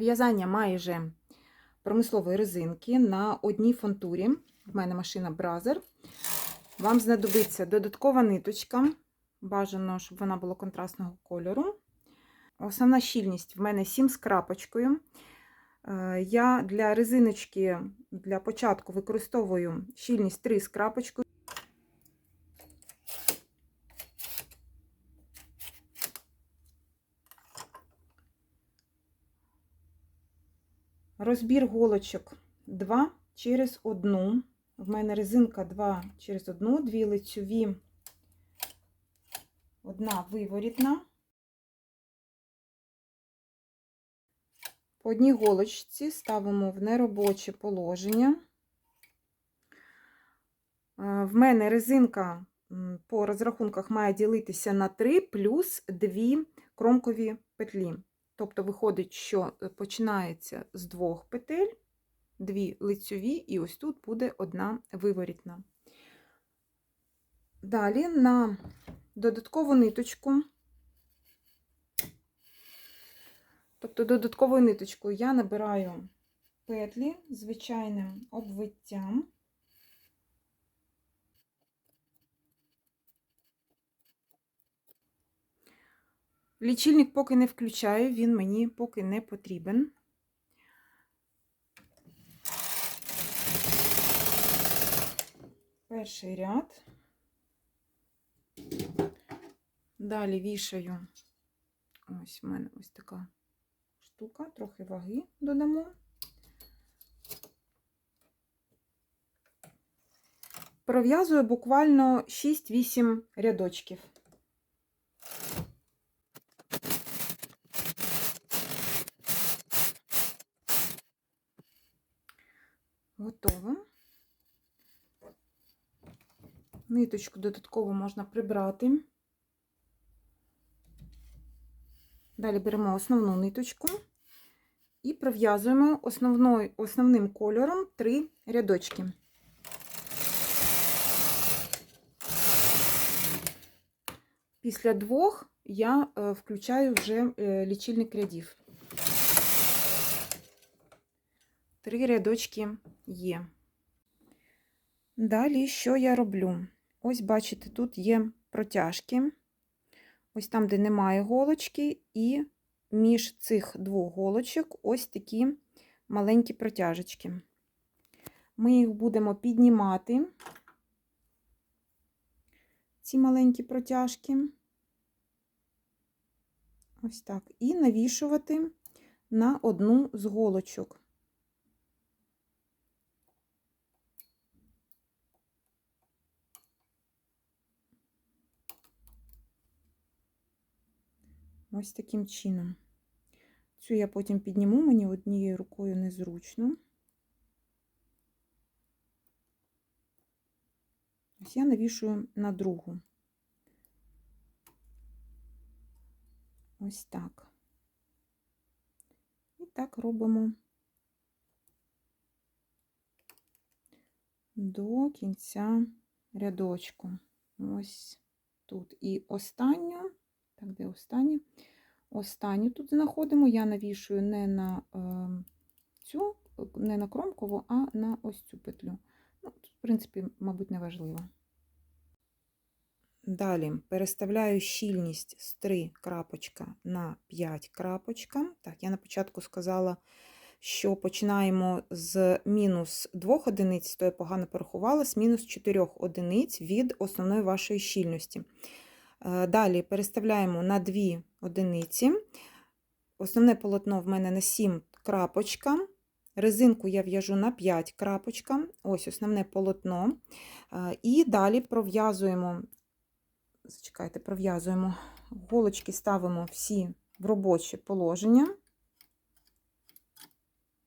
В'язання майже промислової резинки на одній фонтурі. В мене машина Бразер. Вам знадобиться додаткова ниточка. Бажано, щоб вона була контрастного кольору. Основна щільність в мене 7 з крапочкою. Е, Я для резиночки для початку використовую щільність 3 з крапочкою. Розбір голочок 2 через 1. В мене резинка 2 через 1, дві лицьові, одна виворітна. По одній голочці ставимо в неробоче положення. Е, В мене резинка по розрахунках має ділитися на 3 плюс 2 кромкові петлі. Тобто виходить, що е, починається з двох петель, дві лицьові, і ось тут буде одна виворітна. Далі на додаткову ниточку, тобто додатковою ниточкою я набираю петлі звичайним обвиттям. Лічильник поки не включаю, він мені поки не потрібен. Перший ряд. Далі вішаю, ось в мене ось така штука, трохи ваги додамо. Пров'язую буквально 6-8 рядочків. Готово. Ниточку додатково можна прибрати. Далі беремо основну ниточку і пров'язуємо основним кольором три рядочки. Після двох я е, включаю вже е, лічильник рядів. Три рядочки є. Далі, що я роблю? Ось, бачите, тут є протяжки. Ось там, де немає голочки, і між цих двох голочок ось такі маленькі протяжечки. Ми їх будемо піднімати, ці маленькі протяжки. Ось так. І навішувати на одну з голочок. Ось таким чином. Цю я потім підніму, мені однією рукою незручно. Ось я навішую на другу. Ось так. І так робимо до кінця рядочку. Ось тут. І останню, так, де останню? Останню тут знаходимо, я навішую не на е, цю, не на кромкову, а на ось цю петлю. Ну, тут, в принципі, мабуть, не важливо. Далі переставляю щільність з 3 крапочка на 5 крапочка. Так, я на початку сказала, що починаємо з мінус 2 одиниць, то я погано порахувала, з мінус 4 одиниць від основної вашої щільності. Е, Далі переставляємо на 2 одиниці. Основне полотно в мене на 7 крапочка. Резинку я в'яжу на 5 крапочка. Ось основне полотно. Е, І далі пров'язуємо, зачекайте, пров'язуємо, голочки ставимо всі в робоче положення.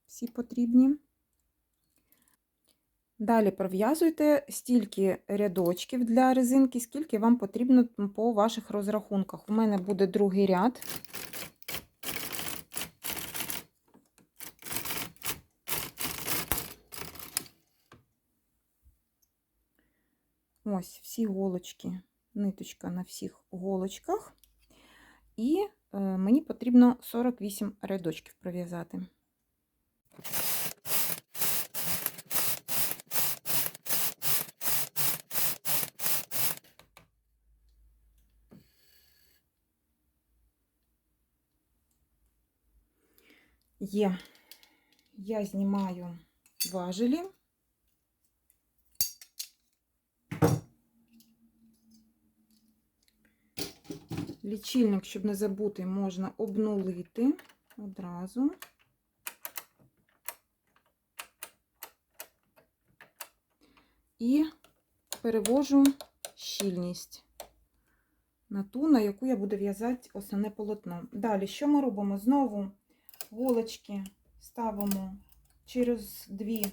Всі потрібні. Далі пров'язуйте стільки рядочків для резинки, скільки вам потрібно по ваших розрахунках. У мене буде другий ряд. Ось всі голочки, ниточка на всіх голочках. І е, мені потрібно 48 рядочків пров'язати. Є. Я знімаю важелі. Лічильник, щоб не забути, можна обнулити одразу. І перевожу щільність на ту, на яку я буду в'язати основне полотно. Далі, що ми робимо? Знову голочки ставимо через дві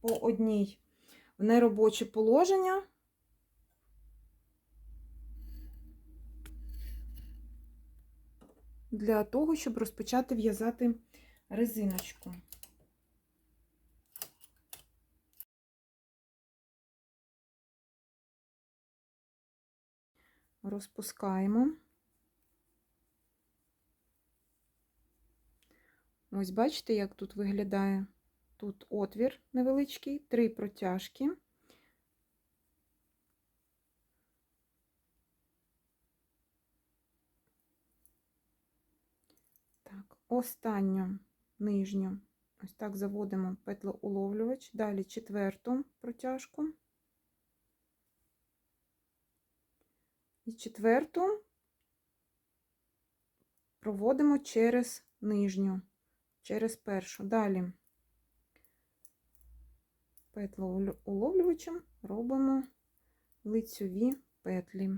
по одній в неробоче положення. Для того, щоб розпочати в'язати резиночку. Розпускаємо. Ось бачите, як тут виглядає. Тут отвір невеличкий, три протяжки. Так, останню нижню, ось так заводимо петлеуловлювач, далі четверту протяжку. І четверту проводимо через нижню через першу. Далі петлеуловлювачем робимо лицьові петлі.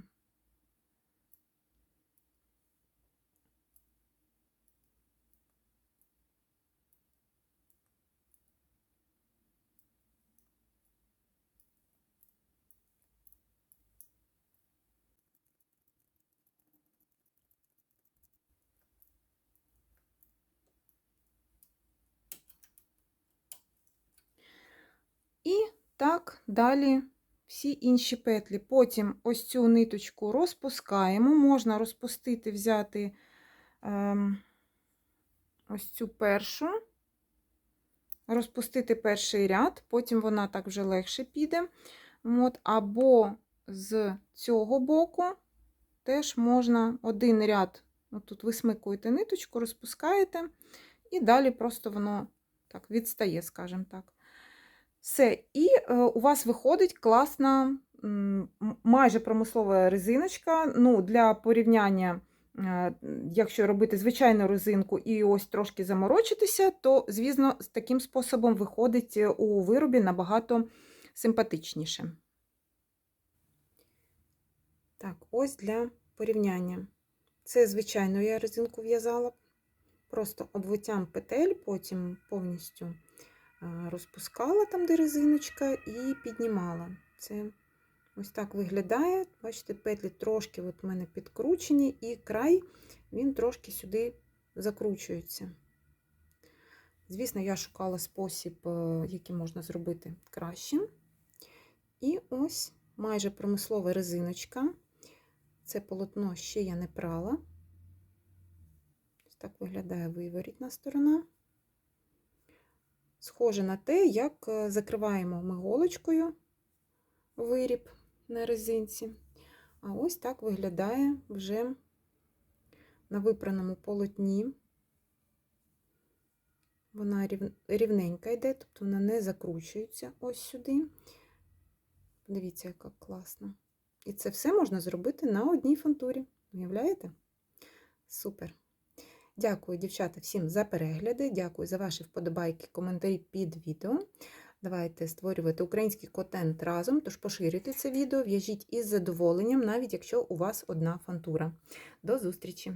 І так далі всі інші петлі. Потім ось цю ниточку розпускаємо. Можна розпустити, взяти ем, ось цю першу, розпустити перший ряд, потім вона так вже легше піде. От, Або з цього боку теж можна один ряд, тут висмикуєте ниточку, розпускаєте, і далі просто воно так відстає, скажімо так. Все, і е, у вас виходить класна, майже промислова резиночка. Ну, Для порівняння, е, якщо робити звичайну резинку і ось трошки заморочитися, то, звісно, з таким способом виходить е, у виробі набагато симпатичніше. Так, ось для порівняння. Це, звичайно, я резинку в'язала, просто обвиттям петель, потім повністю розпускала там, де резиночка, і піднімала. Це ось так виглядає. Бачите, петлі трошки от в мене підкручені, і край він трошки сюди закручується. Звісно, я шукала спосіб, е, який можна зробити кращим. І ось майже промислова резиночка. Це полотно ще я не прала. Ось так виглядає виворітна сторона схоже на те, як е, закриваємо ми голочкою виріб на резинці. А ось так виглядає вже на випраному полотні. Вона рівненька йде, тобто вона не закручується ось сюди. Подивіться, яка класна. І це все можна зробити на одній фантурі. Уявляєте? Супер! Дякую, дівчата, всім за перегляди. Дякую за ваші вподобайки, коментарі під відео. Давайте створювати український контент разом, тож поширюйте це відео, в'яжіть із задоволенням, навіть якщо у вас одна фантура. До зустрічі!